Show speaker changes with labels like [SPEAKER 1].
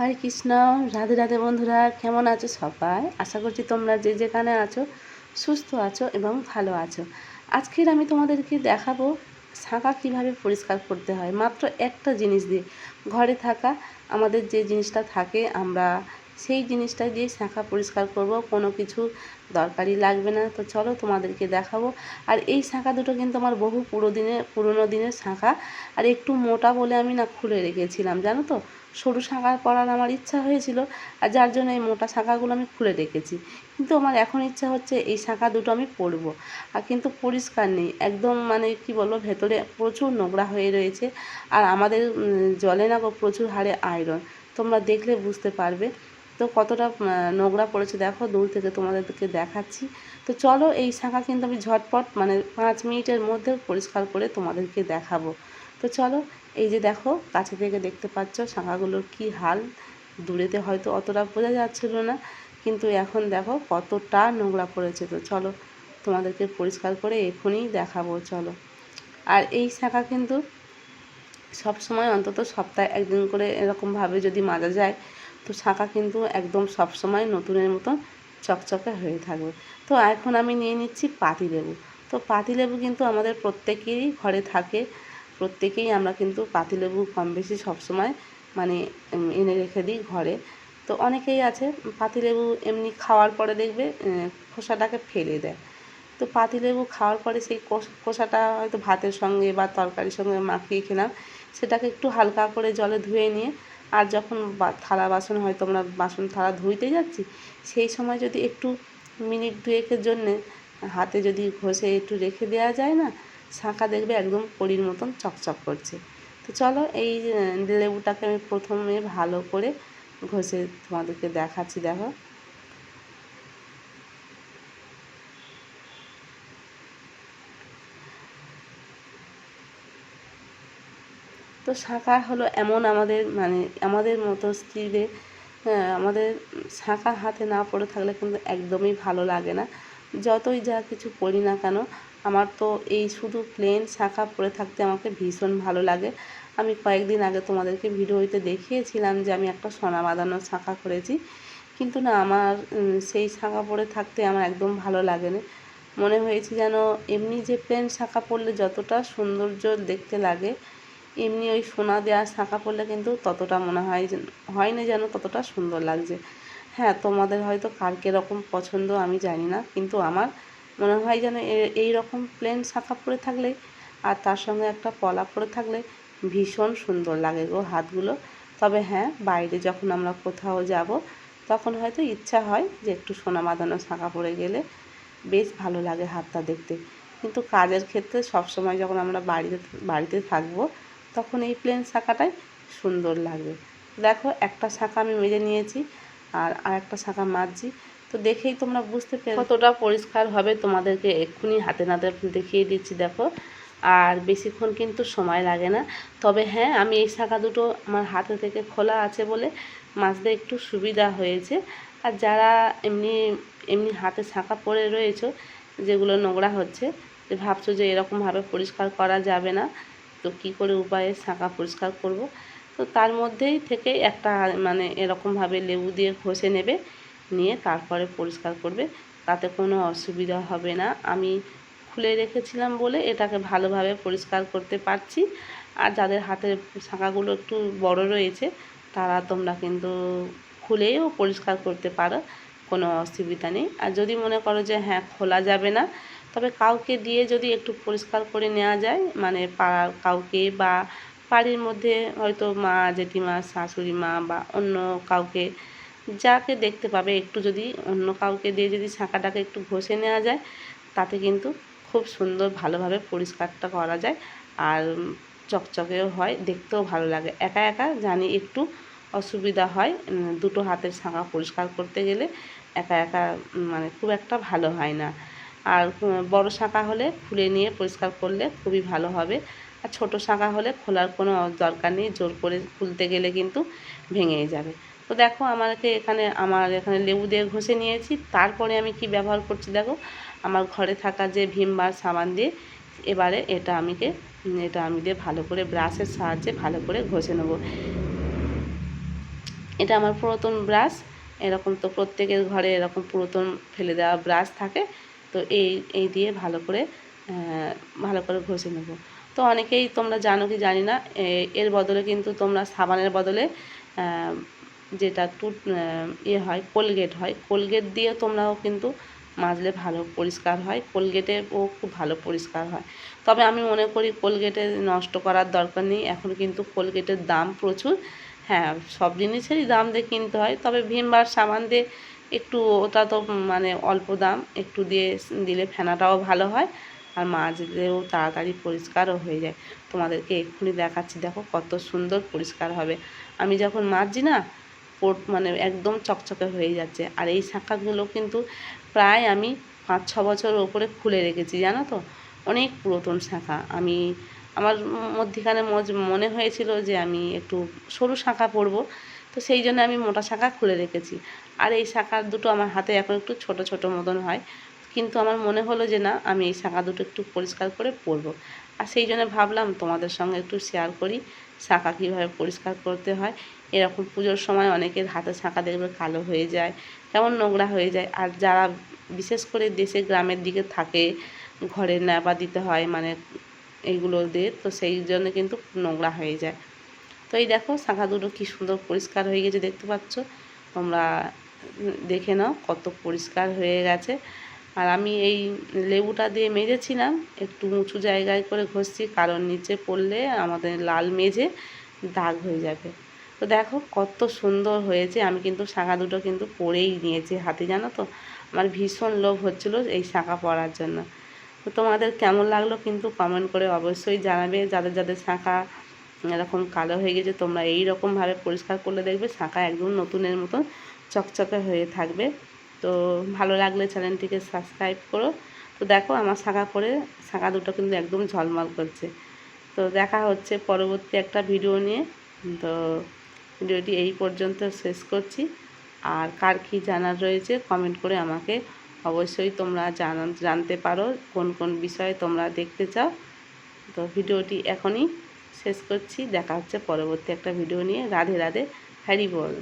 [SPEAKER 1] হরে কৃষ্ণ, রাধে রাধে বন্ধুরা, কেমন আছো সবাই? আশা করছি তোমরা যে যেখানে আছো, সুস্থ আছো এবং ভালো আছো। আজকের আমি তোমাদেরকে দেখাবো শাঁখা কীভাবে পরিষ্কার করতে হয়। মাত্র একটা জিনিস দিয়ে ঘরে থাকা, আমাদের যে জিনিসটা থাকে, আমরা সেই জিনিসটা দিয়ে শাঁখা পরিষ্কার করব, কোনো কিছু দরকারি লাগবে না। তো চলো তোমাদেরকে দেখাবো। আর এই শাঁখা দুটো কিন্তু আমার বহু পুরো দিনে পুরোনো দিনের শাঁখা। আর একটু মোটা বলে আমি না খুলে রেখেছিলাম, জানো তো? সরু শাঁখা পরার আমার ইচ্ছা হয়েছিল, আর যার জন্য এই মোটা শাঁখাগুলো আমি খুলে রেখেছি। কিন্তু আমার এখন ইচ্ছা হচ্ছে এই শাঁখা দুটো আমি পরব। আর কিন্তু পরিষ্কার নেই, একদম মানে কি বলব, ভেতরে প্রচুর নোংরা হয়ে রয়েছে। আর আমাদের জলে না প্রচুর হারে আয়রন। তোমরা দেখলে বুঝতে পারবে। তো কতটা নোংরা পড়েছে দেখো, দূর থেকে তোমাদেরকে দেখাচ্ছি। তো চলো এই শাঁখা কিন্তু আমি ঝটপট মানে পাঁচ মিনিটের মধ্যে পরিষ্কার করে তোমাদেরকে দেখাবো। তো চলো, এই যে দেখো, কাছে থেকে দেখতে পাচ্ছ শাঁখাগুলোর কি হাল। দূরেতে হয়তো অতটা বোঝা যাচ্ছিল না, কিন্তু এখন দেখো কতটা নোংরা পড়েছে। তো চলো, তোমাদেরকে পরিষ্কার করে এখনই দেখাবো, চলো। আর এই শাঁখা কিন্তু সব সময় অন্তত সপ্তাহে একদিন করে এরকমভাবে যদি মাজা যায় তো শাঁখা কিন্তু একদম সব সময় নতুনের মতন চকচকে হয়ে থাকবে। তো এখন আমি নিয়ে নিচ্ছি পাতিলেবু তো পাতিলেবু কিন্তু আমাদের প্রত্যেকেরই ঘরে থাকে। প্রত্যেকেই আমরা কিন্তু পাতিলেবু কম বেশি সবসময় মানে এনে রেখে দিই ঘরে। তো অনেকেই আছে পাতিলেবু এমনি খাওয়ার পরে দেখবে খোসাটাকে ফেলে দেয়। তো পাতিলেবু খাওয়ার পরে সেই খোসাটা হয়তো ভাতের সঙ্গে বা তরকারির সঙ্গে মাখিয়ে খেলাম। সেটাকে একটু হালকা করে জলে ধুয়ে নিয়ে আর যখন থালা বাসন হয়, তোমরা বাসন থালা ধুইতে যাচ্ছি, সেই সময় যদি একটু মিনিট দুয়েকের জন্যে হাতে যদি ঘষে একটু রেখে দেওয়া যায় না, শাঁখা দেখবে একদম পরির মতন চকচক করছে। তো চলো এই লেবুটাকে আমি প্রথমে ভালো করে ঘষে তোমাদেরকে দেখাচ্ছি, দেখো। তো শাঁখা হলো এমন আমাদের মানে আমাদের মতো স্ত্রীদের হ্যাঁ, আমাদের শাঁখা হাতে না পড়ে থাকলে কিন্তু একদমই ভালো লাগে না। যতই যা কিছু পড়ি না কেন আমার তো এই শুধু প্লেন শাঁখা পরে থাকতে আমাকে ভীষণ ভালো লাগে। আমি কয়েকদিন আগে তোমাদেরকে ভিডিওতে দেখিয়েছিলাম যে আমি একটা সোনা বাঁধানো শাঁখা করেছি। কিন্তু না আমার সেই শাঁখা পরে থাকতে আমার একদম ভালো লাগে না। মনে হয়েছে যেন এমনি যে প্লেন শাঁখা পরলে যতটা সৌন্দর্য দেখতে লাগে এমনি ওই সোনা দেওয়া শাঁখা পরলে কিন্তু ততটা মনে হয় হয় না যেন ততটা সুন্দর লাগছে। হ্যাঁ তোমাদের হয়তো কার কীরকম পছন্দ আমি জানি না, কিন্তু আমার মনে হয় যেন এই রকম প্লেন শাঁখা পরে থাকলে আর তার সঙ্গে একটা পলা পরে থাকলে ভীষণ সুন্দর লাগে গো হাতগুলো। তবে হ্যাঁ বাইরে যখন আমরা কোথাও যাব, তখন হয়তো ইচ্ছা হয় যে একটু সোনা বাঁধানো শাঁখা পরে গেলে বেশ ভালো লাগে হাতটা দেখতে। কিন্তু কাজের ক্ষেত্রে সবসময় যখন আমরা বাড়িতে বাড়িতে থাকব তখন এই প্লেন শাঁখাটাই সুন্দর লাগবে। দেখো, একটা শাঁখা আমি মেজে নিয়েছি আর আরেকটা শাঁখা মাজছি। তো দেখেই তোমরা বুঝতে পেরে কতটা পরিষ্কার হবে তোমাদেরকে এক্ষুনি হাতে নাতে দেখিয়ে দিচ্ছি, দেখো। আর বেশিক্ষণ কিন্তু সময় লাগে না। তবে হ্যাঁ আমি এই শাখা দুটো আমার হাতে থেকে খোলা আছে বলে মাজতে একটু সুবিধা হয়েছে। আর যারা এমনি এমনি হাতে শাঁখা পরে রয়েছে, যেগুলো নোংরা হচ্ছে, যে ভাবছ যে এরকমভাবে পরিষ্কার করা যাবে না তো কী করে উপায়ে শাঁখা পরিষ্কার করব? তো তার মধ্যেই থেকে একটা মানে এরকমভাবে লেবু দিয়ে ঘষে নেবে, নিয়ে তারপরে পরিষ্কার করবে। তাতে কোনো অসুবিধা হবে না। আমি খুলে রেখেছিলাম বলে এটাকে ভালোভাবে পরিষ্কার করতে পারছি। আর যাদের হাতের শাঁখাগুলো একটু বড় রয়েছে, তারা তোমরা কিন্তু খুলেও পরিষ্কার করতে পারো, কোনো অসুবিধা নেই। আর যদি মনে করো যে হ্যাঁ খোলা যাবে না তবে কাউকে দিয়ে যদি একটু পরিষ্কার করে নেওয়া যায় মানে পাড়ার কাউকে বা বাড়ির মধ্যে হয়তো মা, জেঠিমা, শাশুড়ি মা বা অন্য কাউকে যাকে দেখতে পাবে একটু যদি অন্য কাউকে দিয়ে যদি শাঁখাটাকে একটু ঘষে নেওয়া যায়, তাতে কিন্তু খুব সুন্দর ভালোভাবে পরিষ্কারটা করা যায় আর চকচকেও হয়, দেখতেও ভালো লাগে। একা একা জানি একটু অসুবিধা হয় দুটো হাতের শাঁখা পরিষ্কার করতে গেলে একা একা মানে খুব একটা ভালো হয় না। আর বড় শাঁখা হলে খুলে নিয়ে পরিষ্কার করলে খুবই ভালো হবে। আর ছোটো শাঁখা হলে খোলার কোনো দরকার নেই, জোর করে খুলতে গেলে কিন্তু ভেঙেই যাবে। তো দেখো আমাকে এখানে, আমার এখানে লেবু দিয়ে ঘষে নিয়েছি। তারপরে আমি কি ব্যবহার করছি দেখো, আমার ঘরে থাকা যে ভীম বার সাবান দিয়ে, এবারে এটা আমিকে, এটা আমি দিয়ে ভালো করে ব্রাশের সাহায্যে ভালো করে ঘষে নেব। এটা আমার পুরাতন ব্রাশ, এরকম তো প্রত্যেকের ঘরে এরকম পুরাতন ফেলে দেওয়া ব্রাশ থাকে। তো এই এই দিয়ে ভালো করে ভালো করে ঘষে নেব। তো অনেকেই তোমরা জানো কি জানি না এর বদলে কিন্তু তোমরা সাবানের বদলে যেটা টুট ইয়ে হয়, কোলগেট হয়। কোলগেট দিয়ে তোমরাও কিন্তু মাজলে ভালো পরিষ্কার হয়। কোলগেটেও খুব ভালো পরিষ্কার হয়। তবে আমি মনে করি কোলগেটে নষ্ট করার দরকার নেই। এখন কিন্তু কোলগেটের দাম প্রচুর। হ্যাঁ সব জিনিসেরই দাম দিয়ে কিনতে হয়। তবে ভীমবার সাবান দিয়ে একটু ওটা তো মানে অল্প দাম, একটু দিয়ে দিলে ফেনাটাও ভালো হয় আর মাজলেও তাড়াতাড়ি পরিষ্কারও হয়ে যায়। তোমাদেরকে এক্ষুনি দেখাচ্ছি, দেখো কত সুন্দর পরিষ্কার হবে। আমি যখন মাজছি না কোট মানে একদম চকচকে হয়ে যাচ্ছে। আর এই শাঁখাগুলো কিন্তু প্রায় আমি পাঁচ, ছ বছর ওপরে খুলে রেখেছি, জানো তো? অনেক পুরাতন শাঁখা। আমি, আমার মধ্যিখানে মনে হয়েছিল যে আমি একটু সরু শাঁখা পরবো, তো সেই জন্য আমি মোটা শাঁখা খুলে রেখেছি। আর এই শাখা দুটো আমার হাতে এখন একটু ছোট ছোট মতন হয়। কিন্তু আমার মনে হলো যে না, আমি এই শাখা দুটো একটু পরিষ্কার করে পরবো। আর সেই জন্য ভাবলাম তোমাদের সঙ্গে একটু শেয়ার করি, শাখা কীভাবে পরিষ্কার করতে হয়। এরকম পুজোর সময় অনেকের হাতে শাখা দেখবে কালো হয়ে যায়, কেমন নোংরা হয়ে যায়। আর যারা বিশেষ করে দেশে, গ্রামের দিকে থাকে, ঘরে ন্যাপা দিতে হয় মানে এইগুলো দিয়ে, তো সেই জন্য কিন্তু নোংরা হয়ে যায়। তো এই দেখো, শাখা দুটো কী সুন্দর পরিষ্কার হয়ে গেছে, দেখতে পাচ্ছ। তোমরা দেখে নাও কত পরিষ্কার হয়ে গেছে। আর আমি এই লেবুটা দিয়ে মেজেছিলাম, একটু উঁচু জায়গায় করে ঘষছি, কারণ নিচে পড়লে আমাদের লাল মেজে দাগ হয়ে যাবে। তো দেখো কত সুন্দর হয়েছে, আমি কিন্তু শাঁখা দুটো কিন্তু পরেই নিয়েছি হাতে, জানো তো? আমার ভীষণ লোভ হচ্ছিল এই শাঁখা পরার জন্য। তো তোমাদের কেমন লাগল কিন্তু কমেন্ট করে অবশ্যই জানাবে। যাদের যাদের শাঁখা এরকম কালো হয়ে গেছে, তোমরা এই রকমভাবে পরিষ্কার করলে দেখবে শাঁখা একদম নতুনের মতন চকচকে হয়ে থাকবে। তো ভালো লাগলে চ্যানেলটিকে সাবস্ক্রাইব করো। তো দেখো আমার শাঁখা করে শাঁখা দুটো কিন্তু একদম ঝলমল করছে। তো দেখা হচ্ছে পরবর্তী একটা ভিডিও নিয়ে। তো ভিডিওটি এই পর্যন্ত শেষ করছি। আর কার কী জানার রয়েছে কমেন্ট করে আমাকে অবশ্যই তোমরা জানা, জানতে পারো কোন কোন বিষয়ে তোমরা দেখতে চাও। তো ভিডিওটি এখনই শেষ করছি। দেখা হচ্ছে পরবর্তী একটা ভিডিও নিয়ে। রাধে রাধে, হ্যারি বল।